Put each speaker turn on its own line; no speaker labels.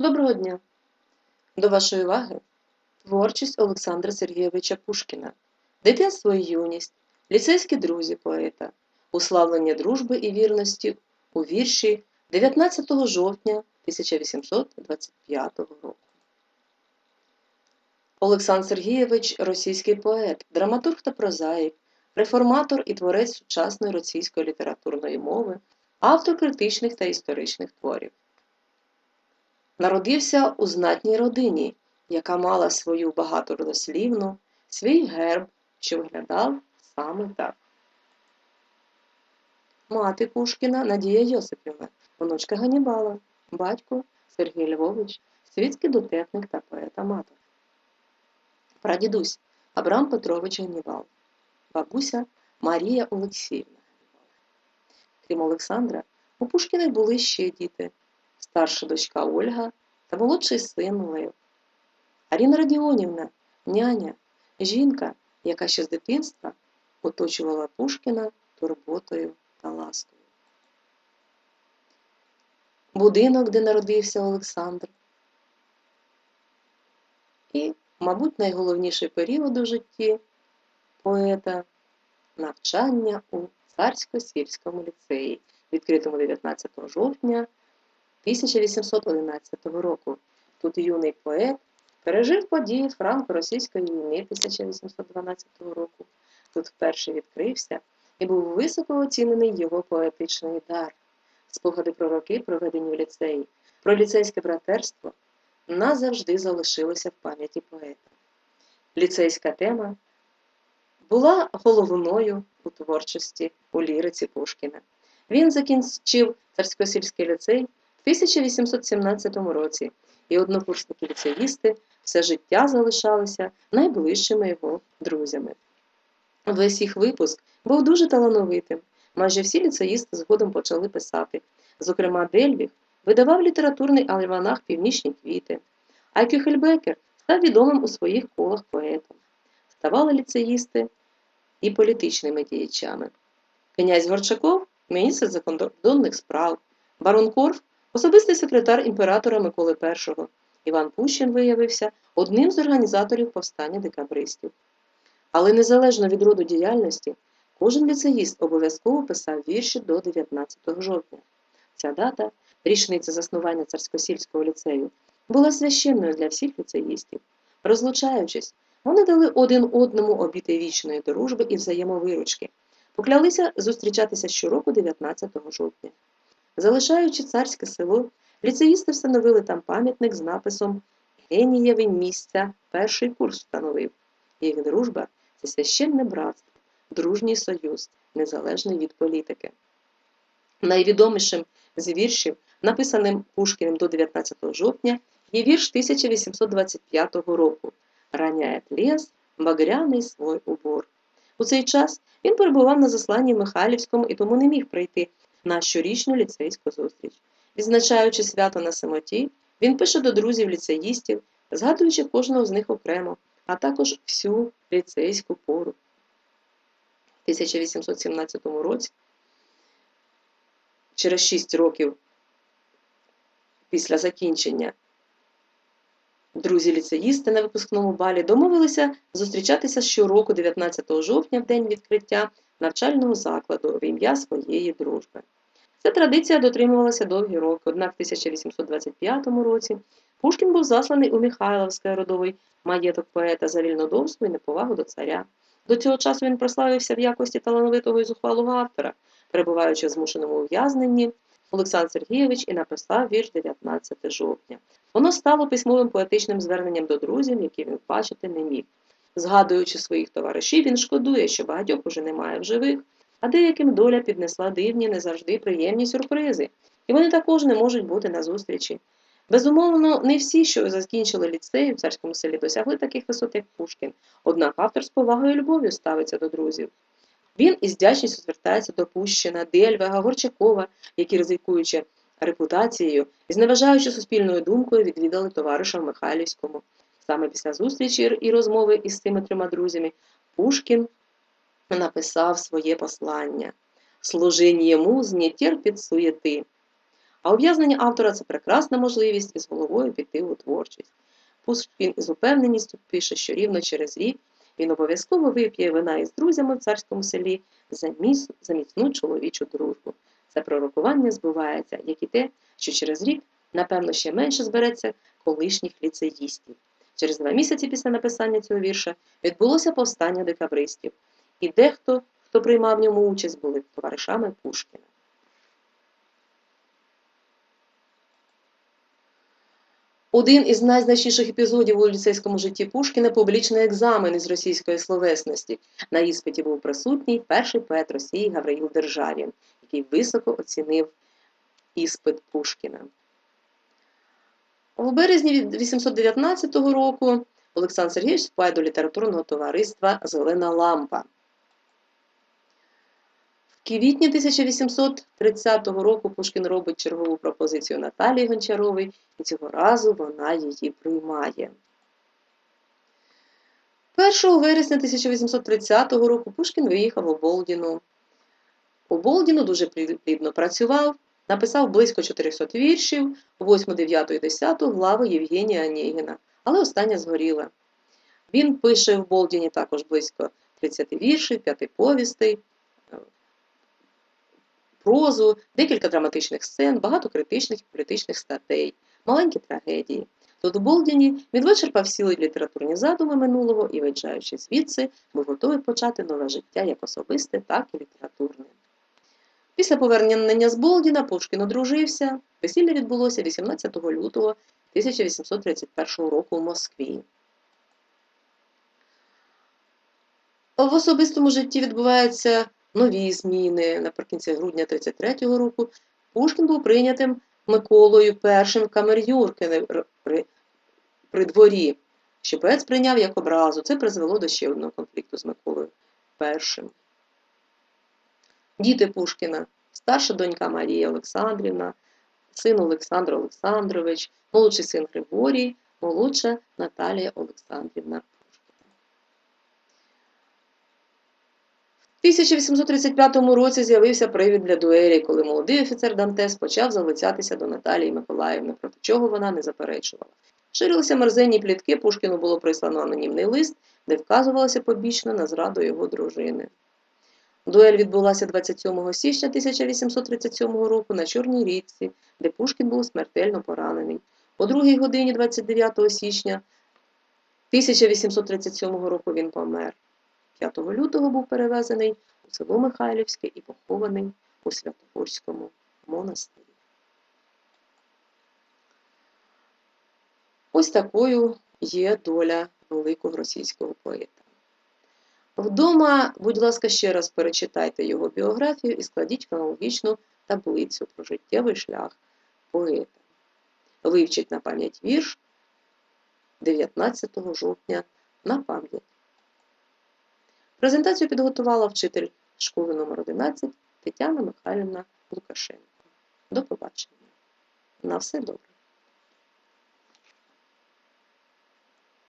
Доброго дня! До вашої уваги творчість Олександра Сергійовича Пушкіна, дитинство і юність, ліцейські друзі поета, уславлення дружби і вірності у вірші 19 жовтня 1825 року. Олександр Сергійович російський поет, драматург та прозаїк, реформатор і творець сучасної російської літературної мови, автор критичних та історичних творів. Народився у знатній родині, яка мала свою багатородослівну, свій герб, що виглядав саме так. Мати Пушкіна Надія Йосипівна, онучка Ганібала, батько Сергій Львович, світський дотепник та поет-аматор. Прадідусь Абрам Петрович Ганібал, бабуся Марія Олексіївна Ганібал. Крім Олександра, у Пушкіних були ще діти старша дочка Ольга та молодший син Лев. Аріна Радіонівна, няня, жінка, яка ще з дитинства оточувала Пушкіна турботою та ласкою. Будинок, де народився Олександр. І, мабуть, найголовніший період у житті поета навчання у царсько-сільському ліцеї, відкритому 19 жовтня 1811 року. Тут юний поет пережив події франко-російської війни 1812 року. Тут вперше відкрився і був високо оцінений його поетичний дар. Спогади про роки, проведені в ліцеї, про ліцейське братерство назавжди залишилося в пам'яті поета. Ліцейська тема була головною у творчості у ліриці Пушкіна. Він закінчив царсько-сільський ліцей 1817 році, і однокурсники ліцеїсти все життя залишалися найближчими його друзями. Весь їх випуск був дуже талановитим. Майже всі ліцеїсти згодом почали писати. Зокрема, Дельвіг видавав літературний альманах Північні квіти, а Кюхельбекер став відомим у своїх колах поетом. Ставали ліцеїсти і політичними діячами. Князь Горчаков міністр закордонних справ, барон Корф особистий секретар імператора Миколи І. Іван Пущин виявився одним з організаторів повстання декабристів. Але незалежно від роду діяльності, кожен ліцеїст обов'язково писав вірші до 19 жовтня. Ця дата, річниця заснування царсько-сільського ліцею, була священною для всіх ліцеїстів. Розлучаючись, вони дали один одному обіти вічної дружби і взаємовиручки, поклялися зустрічатися щороку 19 жовтня. Залишаючи царське село, ліцеїсти встановили там пам'ятник з написом Генієві місця перший курс встановив. Їх дружба це священне братство, дружній союз, незалежний від політики. Найвідомішим з віршів, написаним Пушкіним до 19 жовтня, є вірш 1825 року Раняє ліс, багряний свой убор. У цей час він перебував на засланні Михайлівському і тому не міг прийти на щорічну ліцейську зустріч. Відзначаючи свято на самоті, він пише до друзів ліцеїстів, згадуючи кожного з них окремо, а також всю ліцейську пору. У 1817 році, через 6 років після закінчення, друзі ліцеїсти на випускному балі домовилися зустрічатися щороку 19 жовтня в день відкриття навчального закладу в ім'я своєї дружби. Ця традиція дотримувалася довгі роки, однак в 1825 році Пушкін був засланий у Михайловський родовий маєток поета за вільнодумство і неповагу до царя. До цього часу він прославився в якості талановитого і зухвалого автора, перебуваючи в змушеному ув'язненні, Олександр Сергійович і написав вірш 19 жовтня. Воно стало письмовим поетичним зверненням до друзів, які він бачити не міг. Згадуючи своїх товаришів, він шкодує, що багатьох уже немає в живих, а деяким доля піднесла дивні, не завжди приємні сюрпризи, і вони також не можуть бути на зустрічі. Безумовно, не всі, що закінчили ліцеї в царському селі, досягли таких висот, як Пушкін, однак автор з повагою і любов'ю ставиться до друзів. Він із вдячністю звертається до Пущина, Дельвега, Горчакова, які, ризикуючи репутацією і зневажаючи суспільною думкою, відвідали товариша в Михайлівському. Саме після зустрічі і розмови із цими трьома друзями Пушкін написав своє послання «Служінь йому не терпить суєти, А ув'язнення автора це прекрасна можливість із головою піти у творчість. Пушкін із упевненістю пише, що рівно через рік він обов'язково вип'є вина із друзями в царському селі за, за міцну чоловічу дружбу. Це пророкування збувається, як і те, що через рік, напевно, ще менше збереться колишніх ліцеїстів. Через два місяці після написання цього вірша відбулося повстання декабристів, і дехто, хто приймав в ньому участь, були товаришами Пушкіна. Один із найзначніших епізодів у ліцейському житті Пушкіна публічний екзамен із російської словесності. На іспиті був присутній перший поет Росії Гавриїл Державін, який високо оцінив іспит Пушкіна. У березні 819 року Олександр Сергійович вступає до літературного товариства Зелена лампа. Квітні 1830 року Пушкін робить чергову пропозицію Наталії Гончаровій, і цього разу вона її приймає. 1 вересня 1830 року Пушкін виїхав у Болдіну. У Болдіну дуже плідно працював, написав близько 400 віршів, 8, 9 і 10 глави Євгенія Онєгіна, але остання згоріла. Він пише в Болдіні також близько 30 віршів, 5 повістей, прозу, декілька драматичних сцен, багато критичних і політичних статей, маленькі трагедії. Тут у Болдіні він вичерпав всі літературні задуми минулого і, виїжджаючи звідси, був готовий почати нове життя як особисте, так і літературне. Після повернення з Болдіна Пушкін одружився. Весілля відбулося 18 лютого 1831 року у Москві. В особистому житті відбуваються нові зміни. Наприкінці грудня 33-го року Пушкін був прийнятим Миколою І камер-юрки при, при дворі, що поет сприйняв як образу. Це призвело до ще одного конфлікту з Миколою І. Діти Пушкіна, старша донька Марія Олександрівна, син Олександр Олександрович, молодший син Григорій, молодша Наталія Олександрівна. 1835 році з'явився привід для дуелі, коли молодий офіцер Дантес почав залицятися до Наталії Миколаївни, проти чого вона не заперечувала. Ширилися мерзенні плітки, Пушкіну було прислано анонімний лист, де вказувалося побічно на зраду його дружини. Дуель відбулася 27 січня 1837 року на Чорній річці, де Пушкін був смертельно поранений. О 2 годині 29 січня 1837 року він помер. 5 лютого був перевезений у село Михайлівське і похований у Святогорському монастирі. Ось такою є доля великого російського поета. Вдома, будь ласка, ще раз перечитайте його біографію і складіть хронологічну таблицю про життєвий шлях поета. Вивчіть на пам'ять вірш 19 жовтня на пам'ять. Презентацію підготувала вчитель школи номер 11 Тетяна Михайлівна Лукашенко. До побачення. На все добре.